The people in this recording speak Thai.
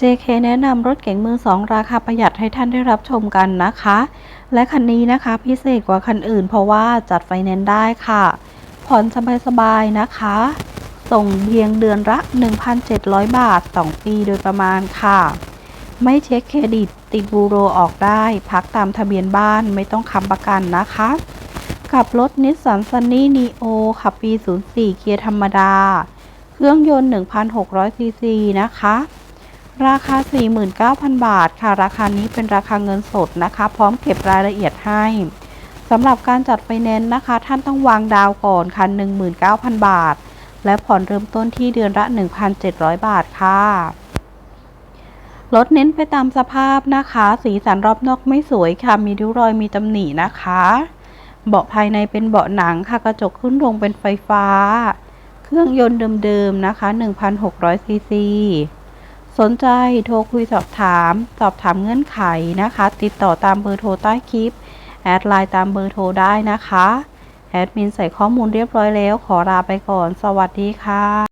JK แนะนำรถเก๋งมือสองราคาประหยัดให้ท่านได้รับชมกันนะคะ และคันนี้นะคะพิเศษกว่าคันอื่นเพราะว่าจัดไฟแนนซ์ได้ค่ะ ผ่อนสบายๆนะคะ ส่งเพียงเดือนละ 1,700 บาท 2 ปีโดยประมาณค่ะ ไม่เช็คเครดิต ติดบูโรออกได้ พักตามทะเบียนบ้านไม่ต้องค้ำประกันนะคะ กับรถนิสสันซันนี่นีโอขับปี 04 เกียร์ธรรมดา เครื่องยนต์ 1,600ซีซีนะคะ ราคา 49,000 บาทค่ะ ราคานี้เป็นราคาเงินสดนะคะ พร้อมเก็บรายละเอียดให้สำหรับการจัดไฟแนนซ์นะคะ ท่านต้องวางดาวก่อนค่ะ 19,000 บาท และผ่อนเริ่มต้นที่เดือนละ 1,700 บาทค่ะรถเน้นไปตามสภาพนะคะ สีสันรอบนอกไม่สวยค่ะ มีริ้วรอยมีตำหนินะคะ เบาะภายในเป็นเบาะหนังค่ะกระจกขึ้นลงเป็นไฟฟ้า เครื่องยนต์เดิมๆนะคะ 1,600ซีซี สนใจโทรคุยสอบถาม สอบถามเงื่อนไขนะคะ ติดต่อตามเบอร์โทรใต้คลิป แอดไลน์ตามเบอร์โทรได้นะคะ แอดมินใส่ข้อมูลเรียบร้อยแล้ว ขอลาไปก่อน สวัสดีค่ะ